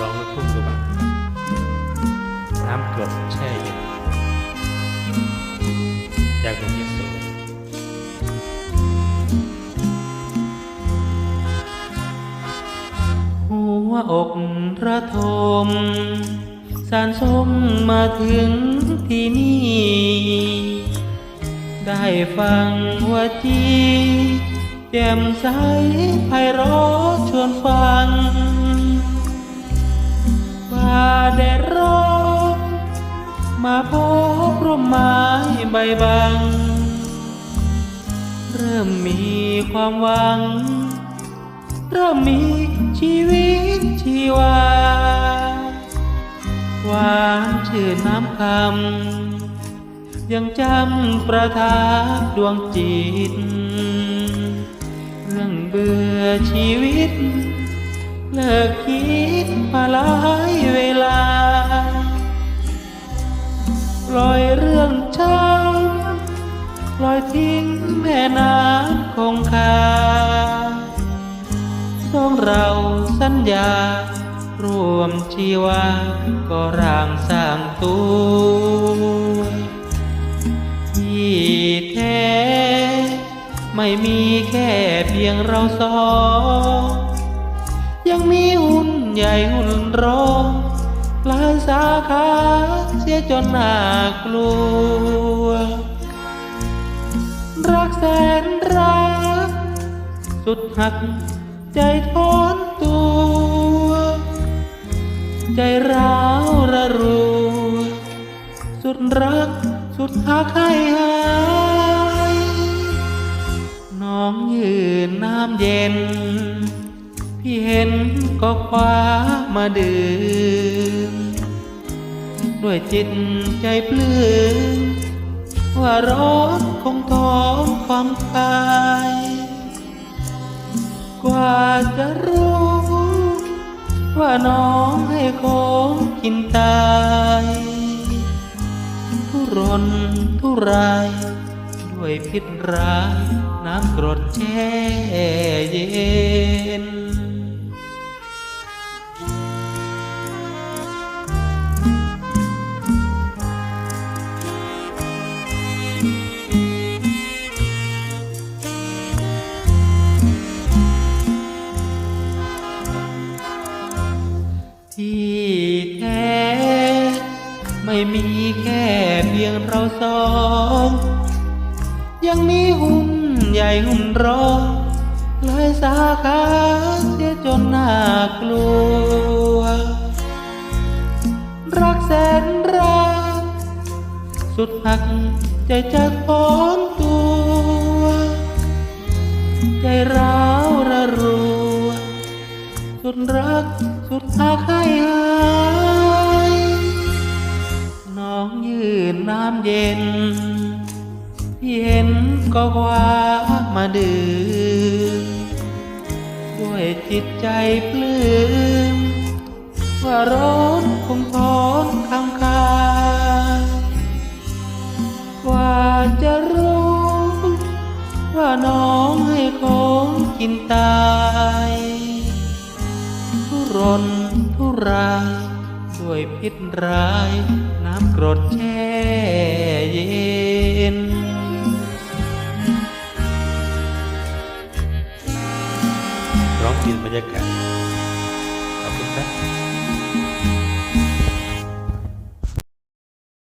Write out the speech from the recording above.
ลองลูกทุ่งดูบ้างน้ำกรดแช่เย็นจากหลวงยโสหัวอกระทมสารสมมาถึงที่นี่ ได้ฟังว่าจีแจ่มใสไพเราะ มาพบร่มไม้ใบบัง เริ่มมีความหวัง เริ่มมีชีวิตชีวาหวานชื่นน้ำคำ ยังจำประทับดวงจิต เรื่องเบื่อชีวิต เลิกคิดมาลาย ล่อยทิ้งแม่น้ำคงคาสองเราสัญญารวมชีวา ก็ร่างสร้างตัวที่แท้ ไม่มีแค่เพียงเราสอง ยังมีหุ่นใหญ่หุ่นรองหลายสาขาเสียจนน่ากลัว รักแสนรัก สุดหักใจทอนตัว ใจร้าวระรัวสุดรักสุดหักให้หายน้องยืนน้ำเย็น พี่เห็นก็คว้ามาดื่มด้วยจิตใจปลื้ม ว่าร้อนคงท้องความกาย กว่าจะรู้ ว่าน้องให้ของกินตายทุรนทุรายด้วยพิษร้ายน้ำกรดแช่เย็น ไม่มีแค่เพียงเราสอง ยังมีหุ้นใหญ่หุ้นรองหลายสาขาเสียจนน่ากลัว รักแสนรัก สุดหักใจจะถอนตัว ใจร้าวระรัว สุดรักสุดหักให้หาำเย็นเห็นก็คว้ามาดื่มด้วยจิตใจปลื้มว่าร้อนคงทอนคำคากว่าจะรู้ ว่าน้องให้ของกินตายทุรนทุรายด้วยพิษร้ายน้ำกรดแช่ ยิน ร้องกินบรรยากาศขอบคุณนะ